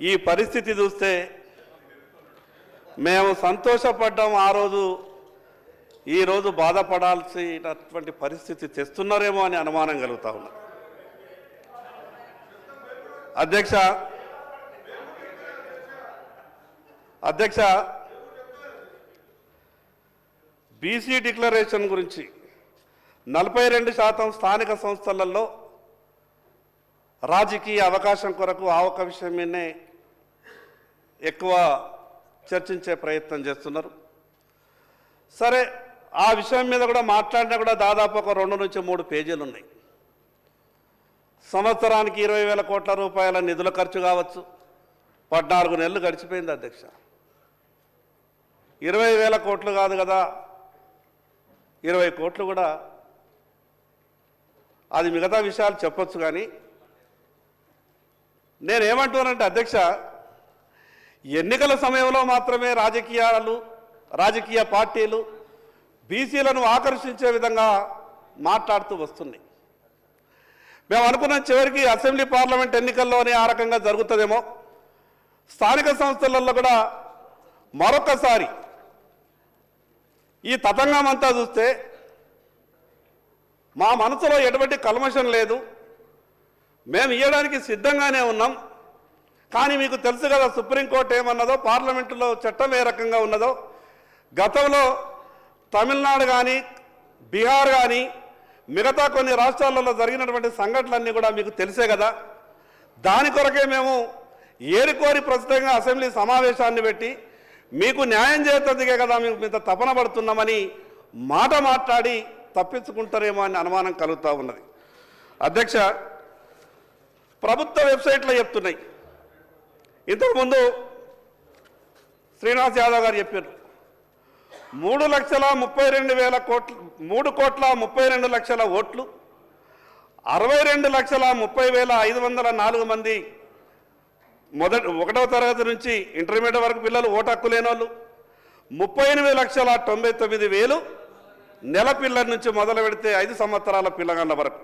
ఈ పరిస్థితి చూస్తే మేము సంతోషపడ్డాం ఆ రోజు. ఈరోజు బాధపడాల్సినటువంటి పరిస్థితి తెస్తున్నారేమో అని అనుమానం కలుగుతా ఉన్నా. అధ్యక్ష అధ్యక్ష బీసీ డిక్లరేషన్ గురించి నలభై రెండు శాతం స్థానిక సంస్థలలో రాజకీయ అవకాశం కొరకు ఆ ఒక్క విషయం మీదనే ఎక్కువ చర్చించే ప్రయత్నం చేస్తున్నారు. సరే ఆ విషయం మీద కూడా మాట్లాడినా కూడా దాదాపు ఒక రెండు నుంచి మూడు పేజీలు ఉన్నాయి. సంవత్సరానికి ఇరవై వేల కోట్ల రూపాయల నిధుల ఖర్చు కావచ్చు. పద్నాలుగు నెలలు గడిచిపోయింది అధ్యక్ష. ఇరవై వేల కోట్లు కాదు కదా ఇరవై కోట్లు కూడా అది మిగతా విషయాలు చెప్పొచ్చు కానీ నేనేమంటున్నానంటే అధ్యక్ష ఎన్నికల సమయంలో మాత్రమే రాజకీయాలు రాజకీయ పార్టీలు బీసీలను ఆకర్షించే విధంగా మాట్లాడుతూ వస్తున్నాయి. మేము అనుకున్న చివరికి అసెంబ్లీ పార్లమెంట్ ఎన్నికల్లోనే ఆ రకంగా జరుగుతుందేమో. స్థానిక సంస్థలలో కూడా మరొకసారి ఈ తతంగం అంతా చూస్తే మా మనసులో ఎటువంటి కల్మషం లేదు. మేము ఇవ్వడానికి సిద్ధంగానే ఉన్నాం. కానీ మీకు తెలుసు కదా సుప్రీంకోర్టు ఏమన్నదో పార్లమెంటులో చట్టం ఏ రకంగా ఉన్నదో. గతంలో తమిళనాడు కానీ బీహార్ కానీ మిగతా కొన్ని రాష్ట్రాలలో జరిగినటువంటి సంఘటనలన్నీ కూడా మీకు తెలిసే కదా. దాని కొరకే మేము ఏరుకోరి ప్రస్తుతంగా అసెంబ్లీ సమావేశాన్ని పెట్టి మీకు న్యాయం చేసేందుకే కదా మేము ఇంత తపన పడుతున్నామని మాట మాట్లాడి తప్పించుకుంటారేమో అని అనుమానం కలుగుతూ ఉన్నది. అధ్యక్ష ప్రభుత్వ వెబ్సైట్లో చెప్తున్నాయి. ఇంతకుముందు శ్రీనివాస్ యాదవ్ గారు చెప్పారు. మూడు లక్షల ముప్పై రెండు వేల కోట్లు మూడు కోట్ల ముప్పై రెండు లక్షల ఓట్లు అరవై రెండు లక్షల ముప్పై వేల ఐదు వందల నాలుగు మంది మొదటి ఒకటవ తరగతి నుంచి ఇంటర్మీడియట్ వరకు పిల్లలు ఓటు హక్కు లేని వాళ్ళు ముప్పై ఎనిమిది లక్షల తొంభై తొమ్మిది వేలు నెల పిల్లల నుంచి మొదలు పెడితే ఐదు సంవత్సరాల పిల్లగాళ్ళ వరకు.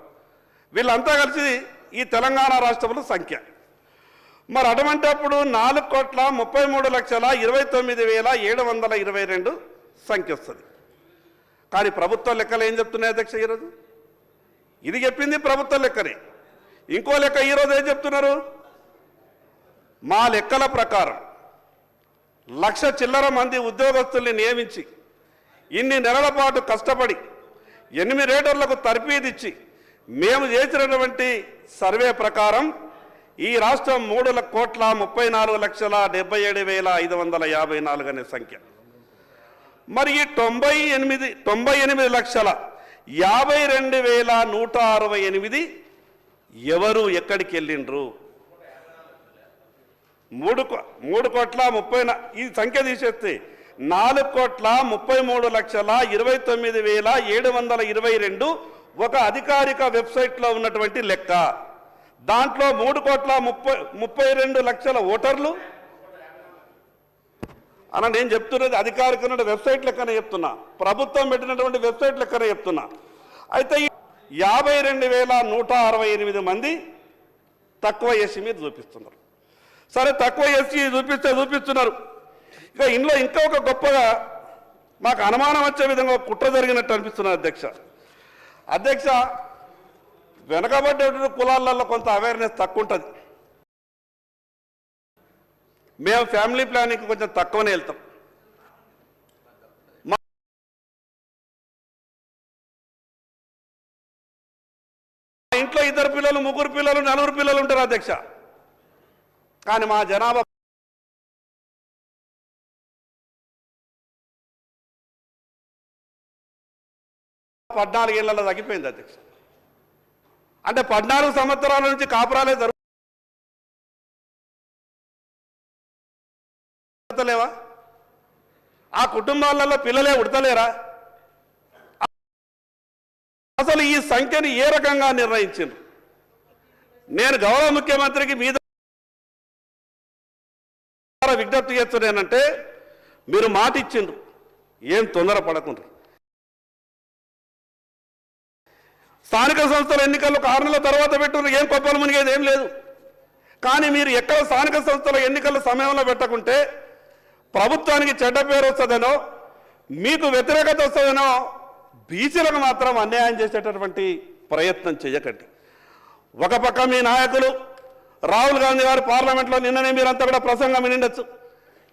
వీళ్ళంతా కలిసి ఈ తెలంగాణ రాష్ట్రంలో సంఖ్య. మరి అటువంటిప్పుడు నాలుగు కోట్ల ముప్పై మూడు లక్షల ఇరవై తొమ్మిది వేల ఏడు వందల ఇరవై రెండు సంఖ్య వస్తుంది. కానీ ప్రభుత్వ లెక్కలు ఏం చెప్తున్నాయి అధ్యక్ష ఈరోజు? ఇది చెప్పింది ప్రభుత్వ లెక్కనే. ఇంకో లెక్క ఈరోజు ఏం చెప్తున్నారు? మా లెక్కల ప్రకారం లక్ష చిల్లర మంది ఉద్యోగస్తుల్ని నియమించి ఇన్ని నెలల పాటు కష్టపడి ఎనిమిది రేటర్లకు తర్ఫీదిచ్చి మేము చేసినటువంటి సర్వే ప్రకారం ఈ రాష్ట్రం మూడు కోట్ల ముప్పై నాలుగు లక్షల డెబ్బై ఏడు వేల ఐదు వందల యాభై నాలుగు అనే సంఖ్య. మరి ఈ తొంభై ఎనిమిది తొంభై ఎనిమిది లక్షల యాభై రెండు వేల నూట అరవై ఎనిమిది ఎవరు ఎక్కడికి వెళ్ళిండ్రు? మూడు మూడు కోట్ల ముప్పై ఈ సంఖ్య తీసేస్తే నాలుగు కోట్ల ముప్పై మూడు లక్షల ఇరవై తొమ్మిది వేల ఏడు వందల ఇరవై రెండు ఒక అధికారిక వెబ్సైట్లో ఉన్నటువంటి లెక్క. దాంట్లో మూడు కోట్ల ముప్పై ముప్పై రెండు లక్షల ఓటర్లు. అన్న నేను చెప్తున్నది అధికారిక వెబ్సైట్ లెక్కనే చెప్తున్నా. ప్రభుత్వం పెట్టినటువంటి వెబ్సైట్ లెక్కనే చెప్తున్నా. అయితే యాభై రెండు వేల నూట అరవై ఎనిమిది మంది తక్కువ ఎస్సీ మీద చూపిస్తున్నారు. సరే తక్కువ ఎస్సీ చూపిస్తే చూపిస్తున్నారు. ఇక ఇందులో ఇంకా ఒక గొప్పగా మాకు అనుమానం వచ్చే విధంగా కుట్ర జరిగినట్టు అనిపిస్తున్నారు అధ్యక్ష. అధ్యక్ష వెనకబడ్డటువంటి కులాలలో కొంత అవేర్నెస్ తక్కువ ఉంటుంది మేము ఫ్యామిలీ ప్లానింగ్ కొంచెం తక్కువనే వెళ్తాం. మా ఇంట్లో ఇద్దరు పిల్లలు ముగ్గురు పిల్లలు నలుగురు పిల్లలు ఉంటారు అధ్యక్ష. కానీ మా జనాభా పద్నాలుగేళ్ళలో తగ్గిపోయింది అధ్యక్ష. అంటే పద్నాలుగు సంవత్సరాల నుంచి కాపురాలే జరుగుతలేవా ఆ కుటుంబాలలో పిల్లలే ఉడతలేరా? అసలు ఈ సంఖ్యని ఏ రకంగా నిర్ణయించారు నేను గౌరవ ముఖ్యమంత్రికి మీద విజ్ఞప్తి చేస్తున్నానంటే మీరు మాట ఇచ్చిండ్రు ఏం తొందర పడకుండా స్థానిక సంస్థల ఎన్నికల్లో ఒక ఆరు నెలల తర్వాత పెట్టున్నారు ఏం కొప్పలు మునిగేది ఏం లేదు. కానీ మీరు ఎక్కడ స్థానిక సంస్థల ఎన్నికల సమయంలో పెట్టకుంటే ప్రభుత్వానికి చెడ్డ పేరు వస్తుందనో మీకు వ్యతిరేకత వస్తుందనో బీసీలకు మాత్రం అన్యాయం చేసేటటువంటి ప్రయత్నం చేయకండి. ఒక పక్క మీ నాయకులు రాహుల్ గాంధీ గారు పార్లమెంట్లో నిన్ననే మీరంతా కూడా ప్రసంగం వినిండొచ్చు.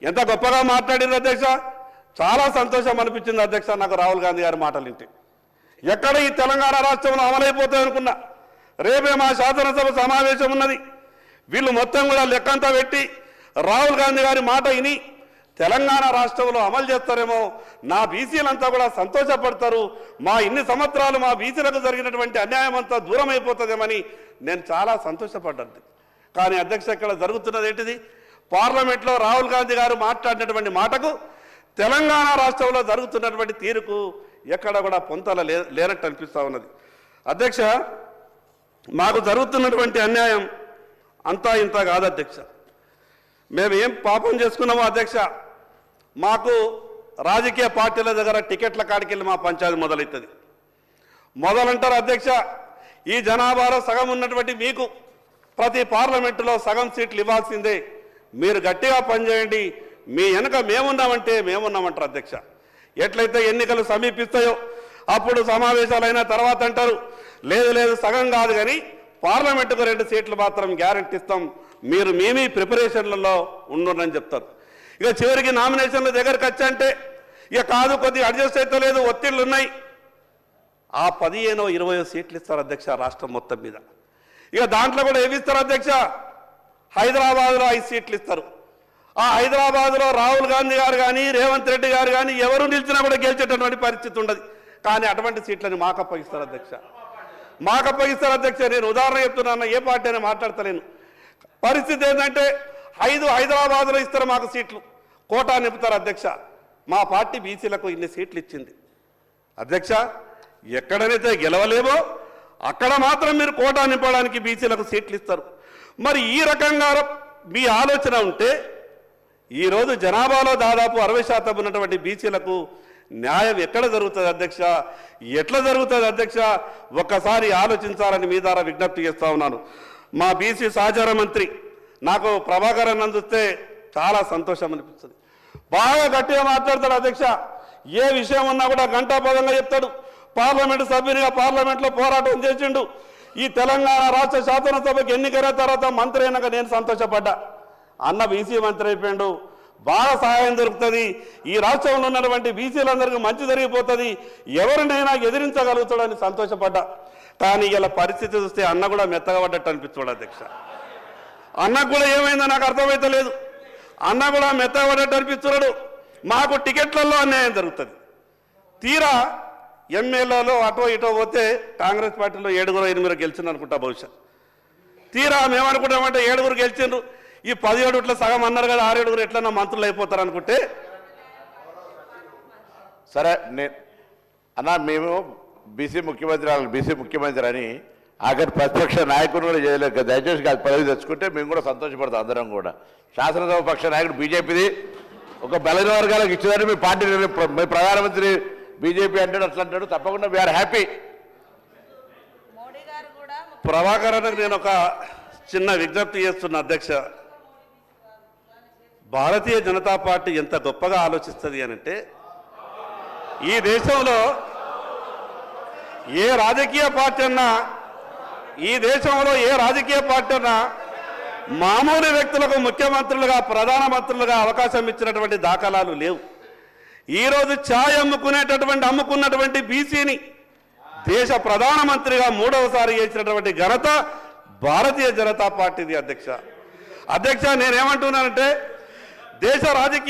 ఎంత గొప్పగా మాట్లాడింది అధ్యక్ష? చాలా సంతోషం అనిపించింది అధ్యక్ష నాకు రాహుల్ గాంధీ గారి మాటలు వింటే. ఎక్కడ ఈ తెలంగాణ రాష్ట్రంలో అమలైపోతాయి అనుకున్నా? రేపే మా శాసనసభ సమావేశం ఉన్నది. వీళ్ళు మొత్తం కూడా లెక్కంతా పెట్టి రాహుల్ గాంధీ గారి మాట విని తెలంగాణ రాష్ట్రంలో అమలు చేస్తారేమో నా బీసీలంతా కూడా సంతోషపడతారు. మా ఇన్ని సంవత్సరాలు మా బీసీలకు జరిగినటువంటి అన్యాయం అంతా దూరం అయిపోతుందేమని నేను చాలా సంతోషపడ్డాను. కానీ అధ్యక్ష ఇక్కడ జరుగుతున్నది ఏంటిది? పార్లమెంట్లో రాహుల్ గాంధీ గారు మాట్లాడినటువంటి మాటకు తెలంగాణ రాష్ట్రంలో జరుగుతున్నటువంటి తీరుకు ఎక్కడ కూడా పొంతల లే లేనట్టు అనిపిస్తూ ఉన్నది. అధ్యక్ష మాకు జరుగుతున్నటువంటి అన్యాయం అంతా ఇంత కాదు అధ్యక్ష. మేము ఏం పాపం చేసుకున్నామో అధ్యక్ష మాకు రాజకీయ పార్టీల దగ్గర టికెట్ల కాడికి వెళ్ళి మా పంచాయతీ మొదలవుతుంది మొదలంటారు అధ్యక్ష ఈ జనాభాలో సగం ఉన్నటువంటి మీకు ప్రతి పార్లమెంటులో సగం సీట్లు ఇవ్వాల్సిందే. మీరు గట్టిగా పనిచేయండి. మీ వెనక మేమున్నామంటే మేమున్నామంటారు అధ్యక్ష. ఎట్లయితే ఎన్నికలు సమీపిస్తాయో అప్పుడు సమావేశాలు అయిన తర్వాత అంటారు. లేదు లేదు సగం కాదు కానీ పార్లమెంటుకు రెండు సీట్లు మాత్రం గ్యారంటీ ఇస్తాం. మీరు మేమీ ప్రిపరేషన్లలో ఉండరని చెప్తారు. ఇక చివరికి నామినేషన్ల దగ్గరకు వచ్చంటే ఇక కాదు కొద్దిగా అడ్జస్ట్ అయితే లేదు ఒత్తిళ్ళు ఉన్నాయి. ఆ పదిహేనో ఇరవయో సీట్లు ఇస్తారు అధ్యక్ష రాష్ట్రం మొత్తం మీద. ఇక దాంట్లో కూడా ఏమిస్తారు అధ్యక్ష? హైదరాబాద్లో ఐదు సీట్లు ఇస్తారు. ఆ హైదరాబాద్లో రాహుల్ గాంధీ గారు కానీ రేవంత్ రెడ్డి గారు కానీ ఎవరు నిలిచినా కూడా గెలిచేటటువంటి పరిస్థితి ఉండదు. కానీ అటువంటి సీట్లను మాకు అప్పగిస్తారు అధ్యక్ష. మాకు అప్పగిస్తారు అధ్యక్ష నేను ఉదాహరణ చెప్తున్నాను ఏ పార్టీ అని మాట్లాడతలేను. పరిస్థితి ఏంటంటే ఐదు హైదరాబాద్లో ఇస్తారు మాకు సీట్లు. కోటా నింపుతారు అధ్యక్ష. మా పార్టీ బీసీలకు ఇన్ని సీట్లు ఇచ్చింది. అధ్యక్ష ఎక్కడనైతే గెలవలేమో అక్కడ మాత్రం మీరు కోటా నింపడానికి బీసీలకు సీట్లు ఇస్తారు. మరి ఈ రకంగా మీ ఆలోచన ఉంటే ఈరోజు జనాభాలో దాదాపు అరవై శాతం ఉన్నటువంటి బీసీలకు న్యాయం ఎక్కడ జరుగుతుంది అధ్యక్ష? ఎట్లా జరుగుతుంది అధ్యక్ష? ఒక్కసారి ఆలోచించాలని మీ ద్వారా విజ్ఞప్తి చేస్తూ ఉన్నాను. మా బీసీ సహచార మంత్రి నాకు ప్రభాకర్ అన్నం చూస్తే చాలా సంతోషం అనిపిస్తుంది. బాగా గట్టిగా మాట్లాడతాడు అధ్యక్ష. ఏ విషయం ఉన్నా కూడా గంటాపదంగా చెప్తాడు. పార్లమెంటు సభ్యునిగా పార్లమెంట్లో పోరాటం చేసిండు. ఈ తెలంగాణ రాష్ట్ర శాసనసభకు ఎన్నికైన తర్వాత మంత్రి అయినాక నేను సంతోషపడ్డా. అన్న బీసీ మంత్రి అయిపోయాడు. బాగా సహాయం దొరుకుతుంది. ఈ రాష్ట్రంలో ఉన్నటువంటి బీసీలందరికీ మంచి జరిగిపోతుంది. ఎవరినైనా ఎదిరించగలుగుతాడని సంతోషపడ్డా. కానీ ఇలా పరిస్థితి చూస్తే అన్న కూడా మెత్తగా పడ్డట్టు అనిపిస్తాడు అధ్యక్ష. అన్నకు కూడా ఏమైందో నాకు అర్థమైతే లేదు. అన్న కూడా మెత్తగా పడ్డట్టు అనిపిస్తున్నాడు. మాకు టికెట్లలో అన్యాయం జరుగుతుంది. తీరా ఎమ్మెల్యేలో అటో ఇటో పోతే కాంగ్రెస్ పార్టీలో ఏడుగురు ఎనిమిది గెలిచిందనుకుంటా భవిష్యత్. బహుశా తీరా మేమనుకుంటామంటే ఏడుగురు గెలిచిండ్రు. ఈ పదిహేడు ఇట్లా సగం అన్నారు కదా ఆరేడుగురు ఎట్లన్నా మంత్రులు అయిపోతారు అనుకుంటే? సరే నే అన్న మేము బీసీ ముఖ్యమంత్రి వాళ్ళు బీసీ ముఖ్యమంత్రి అని ఆఖరి ప్రతిపక్ష నాయకుడు కూడా చేయలేదు కదా. దయచేసి కాదు పదవి తెచ్చుకుంటే మేము కూడా సంతోషపడతాం అందరం కూడా. శాసనసభ పక్ష నాయకుడు బీజేపీది ఒక బలైన వర్గాలకు ఇచ్చేదని మీ పార్టీ మీ ప్రధానమంత్రి బీజేపీ అంటాడు అట్లా అంటాడు. తప్పకుండా వీఆర్ హ్యాపీ మోడీ గారు కూడా ముఖ్య- ప్రభాకరన్కి నేను ఒక చిన్న విజ్ఞప్తి చేస్తున్న అధ్యక్ష. భారతీయ జనతా పార్టీ ఎంత గొప్పగా ఆలోచిస్తుంది అని అంటే ఈ దేశంలో ఏ రాజకీయ పార్టీ అన్నా ఈ దేశంలో ఏ రాజకీయ పార్టీ అన్నా మామూలు వ్యక్తులకు ముఖ్యమంత్రులుగా ప్రధానమంత్రులుగా అవకాశం ఇచ్చినటువంటి దాఖలాలు లేవు. ఈరోజు ఛాయ్ అమ్ముకునేటటువంటి అమ్ముకున్నటువంటి బీసీని దేశ ప్రధానమంత్రిగా మూడవసారి చేసినటువంటి ఘనత భారతీయ జనతా పార్టీది అధ్యక్ష. అధ్యక్ష నేనేమంటున్నానంటే దేశ రాజకీయ